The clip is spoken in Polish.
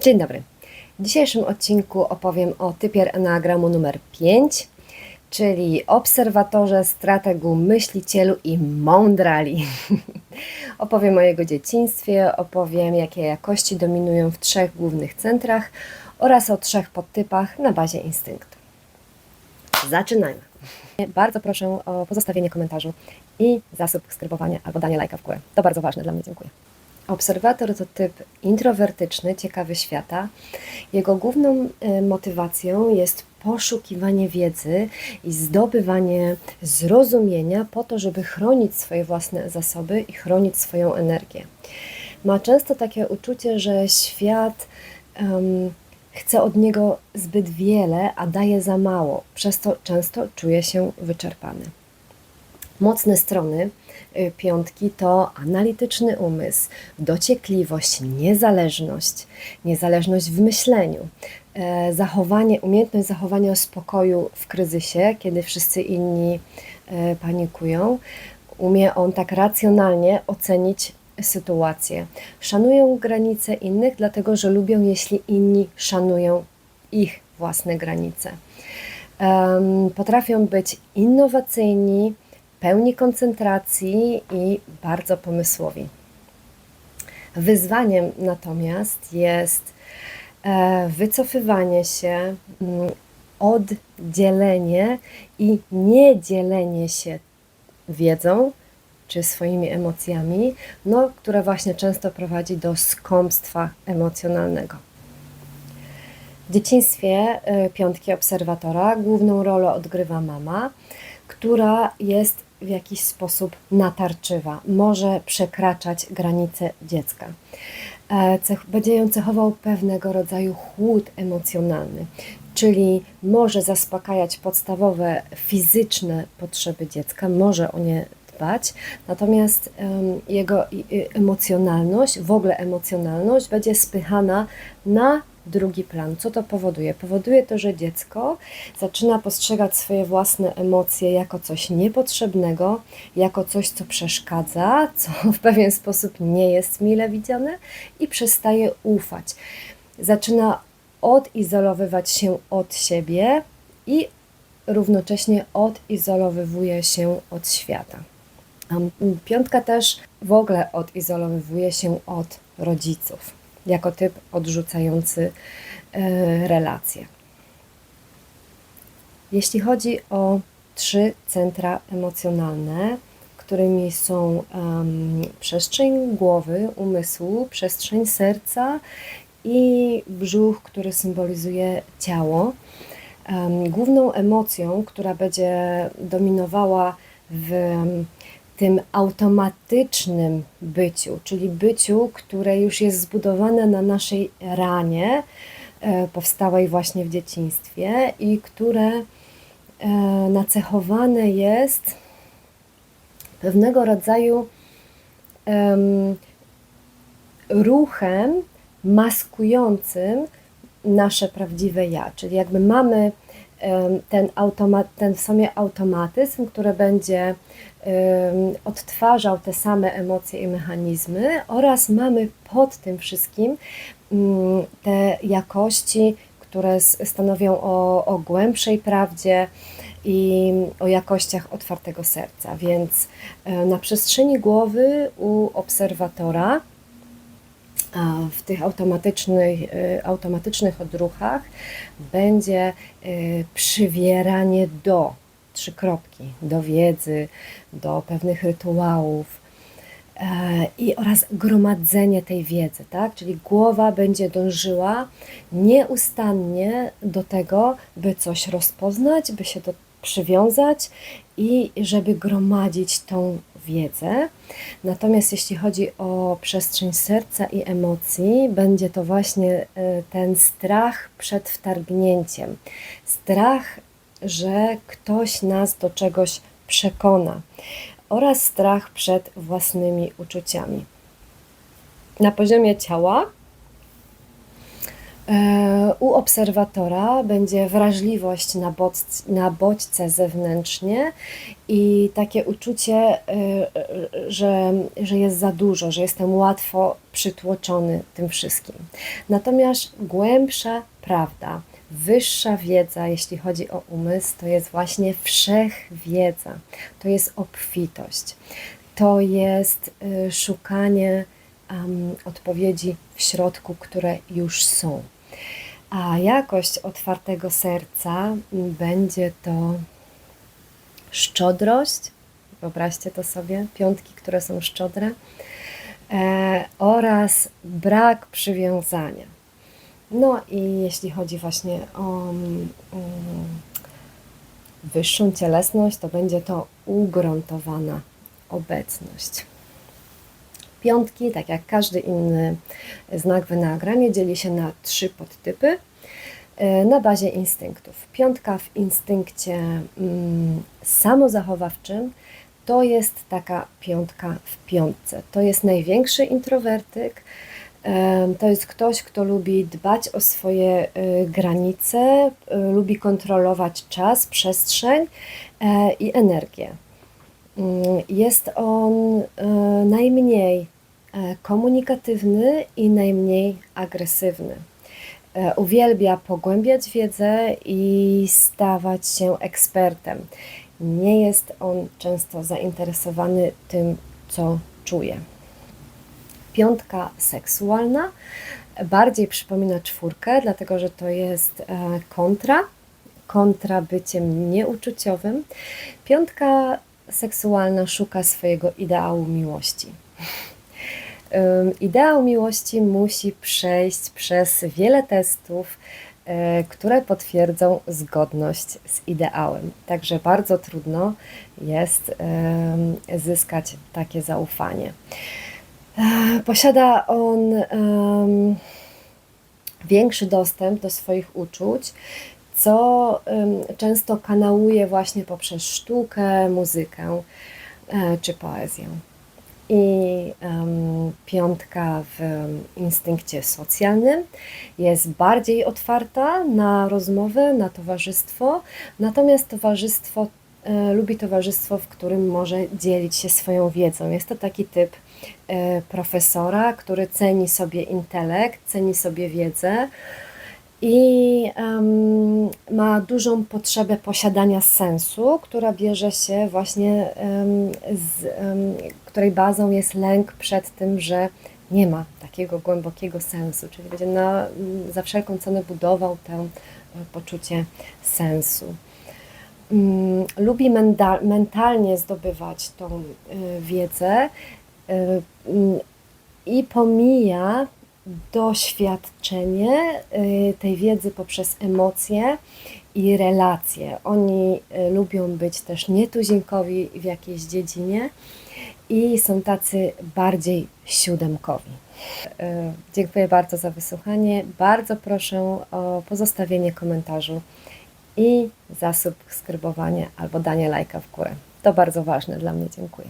Dzień dobry. W dzisiejszym odcinku opowiem o typie Enneagramu numer 5, czyli obserwatorze, strategu, myślicielu i mądrali. opowiem o jego dzieciństwie, opowiem jakie jakości dominują w trzech głównych centrach oraz o trzech podtypach na bazie instynktu. Zaczynajmy. Bardzo proszę o pozostawienie komentarzu i zasubskrybowanie albo danie lajka w górę. To bardzo ważne dla mnie, dziękuję. Obserwator to typ introwertyczny, ciekawy świata. Jego główną e, motywacją jest poszukiwanie wiedzy i zdobywanie zrozumienia po to, żeby chronić swoje własne zasoby i chronić swoją energię. Ma często takie uczucie, że świat um, chce od niego zbyt wiele, a daje za mało, przez to często czuje się wyczerpany. Mocne strony y, piątki to analityczny umysł, dociekliwość, niezależność, niezależność w myśleniu, e, zachowanie, umiejętność zachowania spokoju w kryzysie, kiedy wszyscy inni e, panikują. Umie on tak racjonalnie ocenić sytuację. Szanują granice innych, dlatego że lubią, jeśli inni szanują ich własne granice. Potrafią być innowacyjni, pełni koncentracji i bardzo pomysłowi. Wyzwaniem natomiast jest e, wycofywanie się, mm, oddzielenie i niedzielenie się wiedzą czy swoimi emocjami, no, które właśnie często prowadzi do skąpstwa emocjonalnego. W dzieciństwie e, piątki obserwatora główną rolę odgrywa mama, która jest w jakiś sposób natarczywa, może przekraczać granice dziecka. E, cech, będzie ją cechował pewnego rodzaju chłód emocjonalny, czyli może zaspokajać podstawowe fizyczne potrzeby dziecka, może o nie dbać, natomiast um, jego emocjonalność, w ogóle emocjonalność będzie spychana na drugi plan. Co to powoduje? Powoduje to, że dziecko zaczyna postrzegać swoje własne emocje jako coś niepotrzebnego, jako coś, co przeszkadza, co w pewien sposób nie jest mile widziane i przestaje ufać. Zaczyna odizolowywać się od siebie i równocześnie odizolowywuje się od świata. Piątka też w ogóle odizolowywuje się od rodziców jako typ odrzucający e, relacje. Jeśli chodzi o trzy centra emocjonalne, którymi są um, przestrzeń głowy, umysłu, przestrzeń serca i brzuch, który symbolizuje ciało. Um, główną emocją, która będzie dominowała w tym automatycznym byciu, czyli byciu, które już jest zbudowane na naszej ranie, e, powstałej właśnie w dzieciństwie i które e, nacechowane jest pewnego rodzaju ruchem maskującym nasze prawdziwe ja, czyli jakby mamy ten, automat, ten w sobie automatyzm, który będzie odtwarzał te same emocje i mechanizmy, oraz mamy pod tym wszystkim mm, te jakości, które stanowią o, o głębszej prawdzie i o jakościach otwartego serca. Więc na przestrzeni głowy u obserwatora w tych automatycznych, y, automatycznych odruchach będzie y, przywieranie do, trzy kropki, do wiedzy, do pewnych rytuałów e, i oraz gromadzenie tej wiedzy, tak? Czyli głowa będzie dążyła nieustannie do tego, by coś rozpoznać, by się do przywiązać i żeby gromadzić tą wiedzę. Natomiast jeśli chodzi o przestrzeń serca i emocji, będzie to właśnie e, ten strach przed wtargnięciem. Strach, że ktoś nas do czegoś przekona oraz strach przed własnymi uczuciami. Na poziomie ciała e, U obserwatora będzie wrażliwość na, bodź, na bodźce zewnętrznie i takie uczucie, e, e, że, że jest za dużo, że jestem łatwo przytłoczony tym wszystkim. Natomiast głębsza prawda, wyższa wiedza, jeśli chodzi o umysł, to jest właśnie wszechwiedza, to jest obfitość, to jest y, szukanie um, odpowiedzi w środku, które już są. A jakość otwartego serca będzie to szczodrość, wyobraźcie to sobie, piątki, które są szczodre, e, oraz brak przywiązania. No i jeśli chodzi właśnie o um, wyższą cielesność, to będzie to ugruntowana obecność. Piątki, tak jak każdy inny znak wynagrania, dzieli się na trzy podtypy e, na bazie instynktów. Piątka w instynkcie mm, samozachowawczym to jest taka piątka w piątce. To jest największy introwertyk. E, To jest ktoś, kto lubi dbać o swoje e, granice, lubi kontrolować czas, przestrzeń i energię. Mm, Jest on e, najmniej e, komunikatywny i najmniej agresywny. E, Uwielbia pogłębiać wiedzę i stawać się ekspertem. Nie jest on często zainteresowany tym, co czuje. Piątka seksualna bardziej przypomina czwórkę, dlatego że to jest e, kontra, kontra byciem nieuczuciowym. Piątka seksualna szuka swojego ideału miłości. Ideał miłości musi przejść przez wiele testów, e, które potwierdzą zgodność z ideałem. Także bardzo trudno jest zyskać takie zaufanie. E, Posiada on większy dostęp do swoich uczuć, co często kanałuje właśnie poprzez sztukę, muzykę e, czy poezję. I piątka w instynkcie socjalnym jest bardziej otwarta na rozmowę, na towarzystwo, natomiast towarzystwo e, lubi towarzystwo, w którym może dzielić się swoją wiedzą. Jest to taki typ e, profesora, który ceni sobie intelekt, ceni sobie wiedzę i em, ma dużą potrzebę posiadania sensu, która bierze się właśnie em, z em, której bazą jest lęk przed tym, że nie ma takiego głębokiego sensu, czyli będzie na, za wszelką cenę budował to e, poczucie sensu. Mm, Lubi menda- mentalnie zdobywać tą y, wiedzę y, mm, i pomija doświadczenie y, tej wiedzy poprzez emocje i relacje. Oni y, lubią być też nietuzinkowi w jakiejś dziedzinie i są tacy bardziej siódemkowi. Y, Dziękuję bardzo za wysłuchanie. Bardzo proszę o pozostawienie komentarzu i zasubskrybowanie albo danie lajka w górę. To bardzo ważne dla mnie. Dziękuję.